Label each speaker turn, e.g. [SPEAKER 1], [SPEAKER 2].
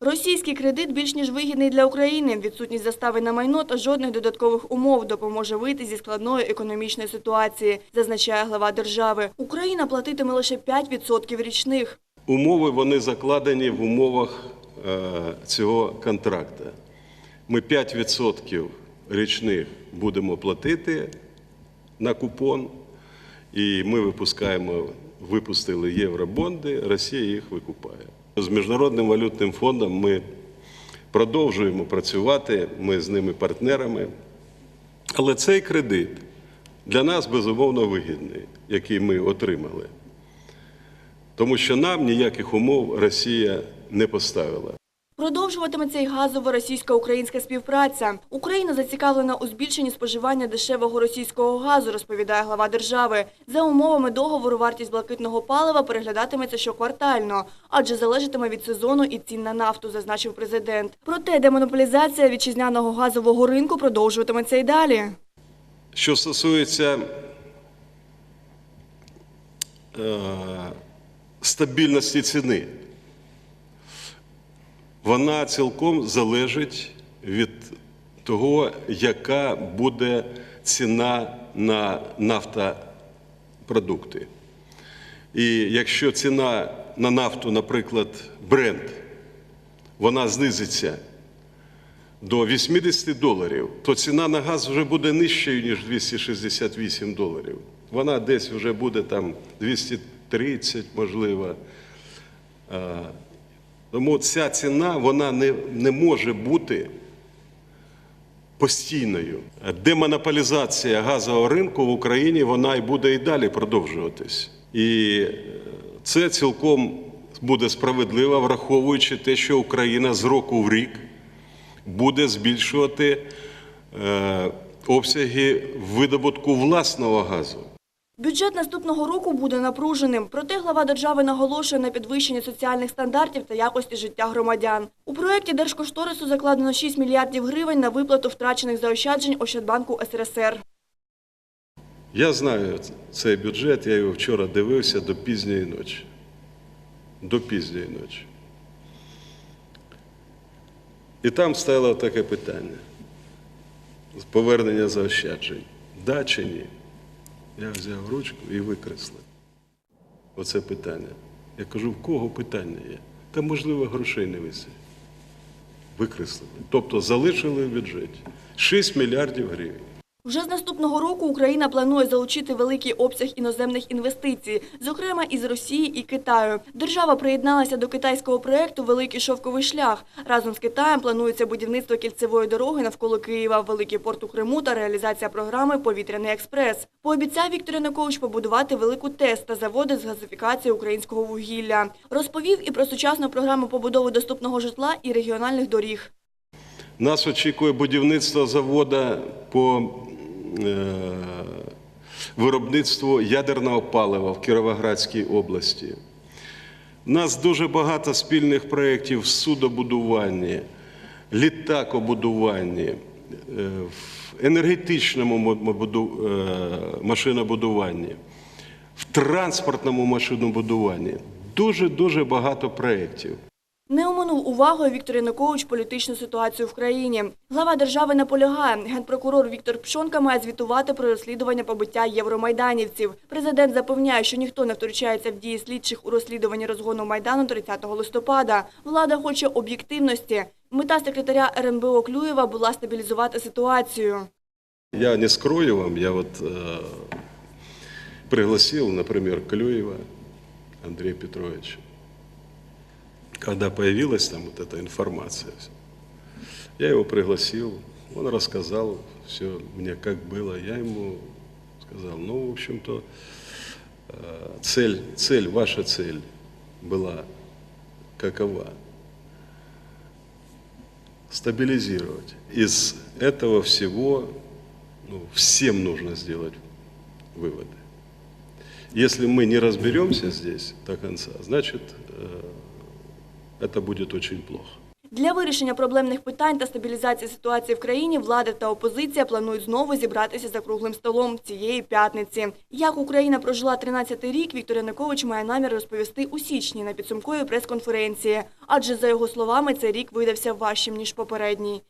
[SPEAKER 1] Російський кредит більш ніж вигідний для України. Відсутність застави на майно та жодних додаткових умов допоможе вийти зі складної економічної ситуації, зазначає глава держави. Україна платитиме лише 5% річних.
[SPEAKER 2] Умови вони закладені в умовах е, цього контракту. Ми 5% річних будемо платити на купон, і ми випускаємо, випустили євробонди, Росія їх викупає. З Міжнародним валютним фондом ми продовжуємо працювати, ми з ними партнерами. Але цей кредит для нас безумовно вигідний, який ми отримали. Тому що нам ніяких умов Росія не поставила.
[SPEAKER 1] Продовжуватиметься й газово-російсько-українська співпраця. Україна зацікавлена у збільшенні споживання дешевого російського газу, розповідає глава держави. За умовами договору вартість блакитного палива переглядатиметься щоквартально, адже залежатиме від сезону і цін на нафту, зазначив президент. Проте демонополізація вітчизняного газового ринку продовжуватиметься й далі.
[SPEAKER 2] Що стосується е, стабільності ціни, вона цілком залежить від того, яка буде ціна на нафтопродукти. І якщо ціна на нафту, наприклад, бренд, вона знизиться до 80 доларів, то ціна на газ вже буде нижчою, ніж 268 доларів. Вона десь вже буде там 230, можливо. Тому ця ціна вона не, не може бути постійною. Демонополізація газового ринку в Україні вона і буде і далі продовжуватись. І е, це цілком буде справедливо, враховуючи те, що Україна з року в рік буде збільшувати е, обсяги видобутку власного газу.
[SPEAKER 1] Бюджет наступного року буде напруженим. Проте глава держави наголошує на підвищенні соціальних стандартів та якості життя громадян. У проєкті Держкошторису закладено 6 мільярдів гривень на виплату втрачених заощаджень Ощадбанку СРСР.
[SPEAKER 2] Я знаю цей бюджет, я його вчора дивився до пізньої ночі. До пізньої ночі. І там стояло таке питання: повернення заощаджень. Да чи ні? Я взяв ручку і викреслив. Оце питання. Я кажу, в кого питання є? Та, можливо, грошей не висить. Викреслили. Тобто залишили в бюджеті 6 мільярдів гривень.
[SPEAKER 1] Вже з наступного року Україна планує залучити великий обсяг іноземних інвестицій, зокрема із Росії і Китаю. Держава приєдналася до китайського проєкту Великий шовковий шлях. Разом з Китаєм планується будівництво кільцевої дороги навколо Києва, великий порт у Криму та реалізація програми Повітряний експрес. Пообіцяв Віктор Янукович побудувати велику ТЕС та заводи з газифікації українського вугілля. Розповів і про сучасну програму побудови доступного житла і регіональних доріг.
[SPEAKER 2] Нас очікує будівництво заводу по е, виробництву ядерного палива в Кіровоградській області. У нас дуже багато спільних проєктів в судобудуванні, літакобудуванні, е, в енергетичному е, машинобудуванні, в транспортному машинобудуванні. Дуже-дуже багато проєктів.
[SPEAKER 1] Не оминув увагою Віктор Янукович політичну ситуацію в країні. Глава держави наполягає, генпрокурор Віктор Пшонка має звітувати про розслідування побиття євромайданівців. Президент запевняє, що ніхто не втручається в дії слідчих у розслідуванні розгону Майдану 30 листопада. Влада хоче об'єктивності. Мета секретаря РНБО Клюєва була стабілізувати ситуацію.
[SPEAKER 2] Я не скрою вам, я вот э, пригласил, например, Клюева Андрея Петровича. Когда появилась там вот эта информация, я его пригласил, он рассказал все мне, как было. Я ему сказал, ну, в общем-то, э, цель, цель, ваша цель была какова? Стабилизировать. Из этого всего ну, всем нужно сделать выводы. Если мы не разберемся здесь до конца, значит, э, это будет очень плохо.
[SPEAKER 1] Для вирішення проблемних питань та стабілізації ситуації в країні влада та опозиція планують знову зібратися за круглим столом цієї п'ятниці. Як Україна прожила 13-й рік, Віктор Янукович має намір розповісти у січні на підсумковій прес-конференції. Адже, за його словами, цей рік видався важчим, ніж попередній.